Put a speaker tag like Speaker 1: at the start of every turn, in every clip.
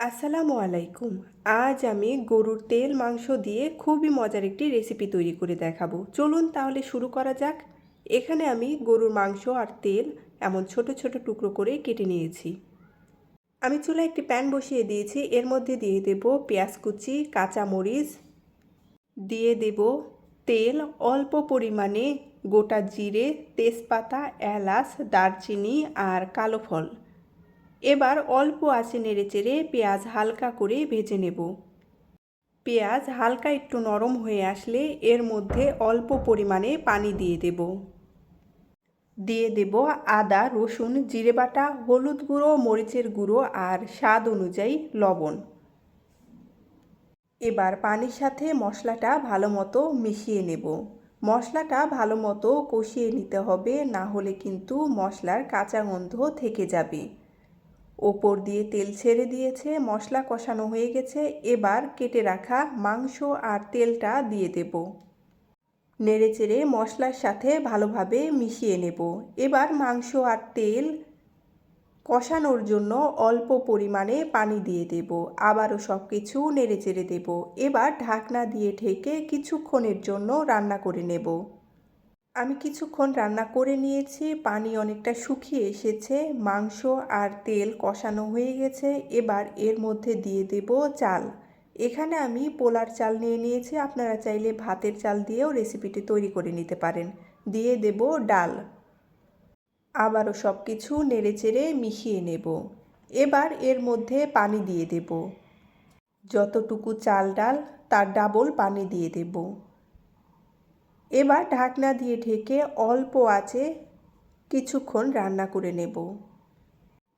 Speaker 1: আসসালামু আলাইকুম। আজ আমি গরুর তেল, মাংস দিয়ে খুবই মজার একটি রেসিপি তৈরি করে দেখাবো। চলুন তাহলে শুরু করা যাক। এখানে আমি গরুর মাংস আর তেল এমন ছোট ছোট টুকরো করে কেটে নিয়েছি। আমি চুলায় একটি প্যান বসিয়ে দিয়েছি। এর মধ্যে দিয়ে দেব পেঁয়াজ কুচি কাঁচামরিচ দিয়ে দেব তেল, অল্প পরিমাণে গোটা জিরে, তেজপাতা, এলাচ, দারচিনি আর কালো ফল। এবার অল্প আছে নেড়ে চেড়ে পেঁয়াজ হালকা করে ভেজে নেব। পেঁয়াজ হালকা একটু নরম হয়ে আসলে এর মধ্যে অল্প পরিমাণে পানি দিয়ে দেব। দিয়ে দেব আদা, রসুন, জিরে বাটা, হলুদ গুঁড়ো, মরিচের গুঁড়ো আর স্বাদ অনুযায়ী লবণ। এবার পানির সাথে মশলাটা ভালো মতো মিশিয়ে নেব। মশলাটা ভালো মতো কষিয়ে নিতে হবে, না হলে কিন্তু মশলার কাঁচা গন্ধ থেকে যাবে। ওপর দিয়ে তেল ছেড়ে দিয়েছে, মশলা কষানো হয়ে গেছে, এবার কেটে রাখা মাংস আর তেলটা দিয়ে দেব। নেড়ে চেড়ে মশলার সাথে ভালোভাবে মিশিয়ে নেব। এবার মাংস আর তেল কষানোর জন্য অল্প পরিমাণে পানি দিয়ে দেব। আবারও সব কিছু নেড়ে চেড়ে দেব। এবার ঢাকনা দিয়ে ঢেকে কিছুক্ষণের জন্য রান্না করে নেব। আমি কিছুক্ষণ রান্না করে নিয়েছি। পানি অনেকটা শুকিয়ে এসেছে। মাংস আর তেল কষানো হয়ে গেছে। এবার এর মধ্যে দিয়ে দেব চাল। এখানে আমি পোলার চাল নিয়ে নিয়েছি। আপনারা চাইলে ভাতের চাল দিয়েও রেসিপিটি তৈরি করে নিতে পারেন। দিয়ে দেব ডাল। আবারও সব কিছু নেড়েচেড়ে মিশিয়ে নেব। এবার এর মধ্যে পানি দিয়ে দেব। যতটুকু চাল ডাল, তার ডাবল পানি দিয়ে দেব। এবার ঢাকনা দিয়ে ঢেকে অল্প আছে কিছুক্ষণ রান্না করে নেব।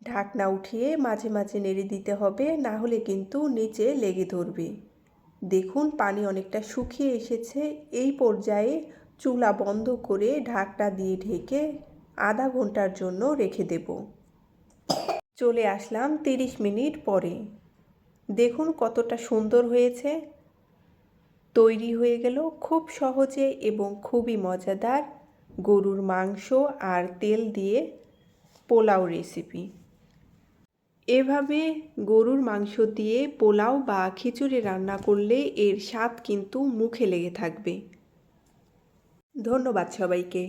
Speaker 1: ঢাকনা উঠিয়ে মাঝে মাঝে নেড়ে দিতে হবে, না হলে কিন্তু নিচে লেগে ধরবে। দেখুন, পানি অনেকটা শুকিয়ে এসেছে। এই পর্যায়ে চুলা বন্ধ করে ঢাকনা দিয়ে ঢেকে আধা ঘণ্টার জন্য রেখে দেব। চলে আসলাম তিরিশ মিনিট পরে। দেখুন কতটা সুন্দর হয়েছে। তৈরি হয়ে গেল খুব সহজে এবং খুবই মজাদার গরুর মাংস আর তেল দিয়ে পোলাও রেসিপি এভাবে গরুর মাংস দিয়ে পোলাও বা খিচুড়ি রান্না করলে এর স্বাদ কিন্তু মুখে লেগে থাকবে। ধন্যবাদ সবাইকে।